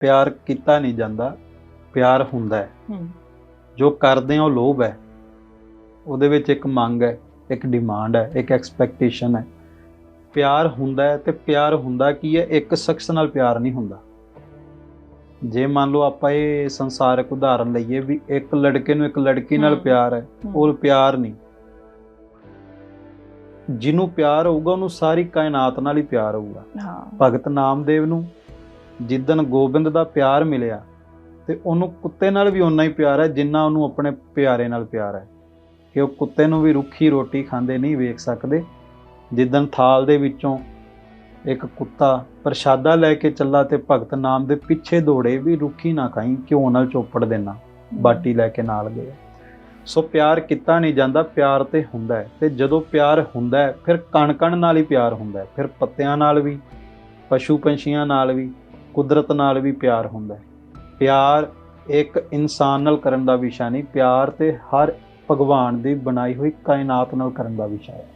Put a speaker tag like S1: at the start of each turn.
S1: ਪਿਆਰ ਕੀਤਾ ਨਹੀਂ ਜਾਂਦਾ ਪਿਆਰ ਹੁੰਦਾ ਹੈ।
S2: ਹੂੰ।
S1: ਜੋ ਕਰਦੇ ਆ ਉਹ ਲੋਭ ਹੈ। ਉਹਦੇ ਵਿੱਚ ਇੱਕ ਮੰਗ ਹੈ ਇੱਕ ਡਿਮਾਂਡ ਹੈ ਇੱਕ ਐਕਸਪੈਕਟੇਸ਼ਨ ਹੈ। ਪਿਆਰ ਹੁੰਦਾ ਹੈ ਤੇ ਪਿਆਰ ਹੁੰਦਾ ਕੀ ਹੈ? ਇੱਕ ਸ਼ਖਸ ਨਾਲ ਪਿਆਰ ਨਹੀਂ ਹੁੰਦਾ। ਜੇ ਮੰਨ ਲਓ ਆਪਾਂ ਇਹ ਸੰਸਾਰਕ ਉਦਾਹਰਨ ਲਈਏ ਵੀ ਇੱਕ ਲੜਕੇ ਨੂੰ ਇੱਕ ਲੜਕੀ ਨਾਲ। ਪਿਆਰ ਹੂੰ। ਉਹ ਪਿਆਰ ਨਹੀਂ। ਜਿਹਨੂੰ ਪਿਆਰ ਹੋਊਗਾ ਉਹਨੂੰ ਸਾਰੀ ਕਾਇਨਾਤ ਨਾਲ ਹੀ ਪਿਆਰ ਹੋਊਗਾ।
S2: ਹਾਂ।
S1: ਭਗਤ ਨਾਮਦੇਵ ਨੂੰ ਜਿੱਦਨ ਗੋਬਿੰਦ ਦਾ ਪਿਆਰ ਮਿਲਿਆ ਤੇ ਉਹਨੂੰ ਕੁੱਤੇ ਨਾਲ ਵੀ ਓਨਾ ਹੀ ਪਿਆਰ ਹੈ ਜਿੰਨਾ ਉਹਨੂੰ ਆਪਣੇ ਪਿਆਰੇ ਨਾਲ ਪਿਆਰ ਹੈ। ਕਿ ਉਹ ਕੁੱਤੇ ਨੂੰ ਵੀ ਰੁੱਖੀ ਰੋਟੀ ਖਾਂਦੇ ਨਹੀਂ ਵੇਖ ਸਕਦੇ। ਜਿੱਦਨ ਥਾਲ ਦੇ ਵਿੱਚੋਂ ਇੱਕ ਕੁੱਤਾ ਪ੍ਰਸ਼ਾਦਾ ਲੈ ਕੇ ਚੱਲਾ ਤੇ ਭਗਤ ਨਾਮ ਦੇ ਪਿੱਛੇ ਦੌੜੇ, ਵੀ ਰੁੱਖੀ ਨਾ ਖਾਈ, ਘਿਓ ਨਾਲ ਚੋਪੜ ਦੇਣਾ, ਬਾਟੀ ਲੈ ਕੇ ਨਾਲ ਗਏ। ਸੋ ਪਿਆਰ ਕੀਤਾ ਨਹੀਂ ਜਾਂਦਾ, ਪਿਆਰ ਤੇ ਹੁੰਦਾ ਹੈ। ਤੇ ਜਦੋਂ ਪਿਆਰ ਹੁੰਦਾ ਹੈ, ਫਿਰ ਕਣ ਕਣ ਨਾਲ ਹੀ ਪਿਆਰ ਹੁੰਦਾ ਹੈ, ਫਿਰ ਪੱਤਿਆਂ ਨਾਲ ਵੀ ਪਸ਼ੂ ਪੰਛੀਆਂ ਨਾਲ ਵੀ ਕੁਦਰਤ ਨਾਲ ਵੀ ਪਿਆਰ ਹੁੰਦਾ ਹੈ। ਪਿਆਰ ਇੱਕ ਇਨਸਾਨ ਨਾਲ ਕਰਨ ਦਾ ਵਿਸ਼ਾ ਨਹੀਂ, ਪਿਆਰ ਤੇ ਹਰ ਭਗਵਾਨ ਦੀ ਬਣਾਈ ਹੋਈ ਕਾਇਨਾਤ ਨਾਲ ਕਰਨ ਦਾ ਵਿਸ਼ਾ
S2: ਹੈ।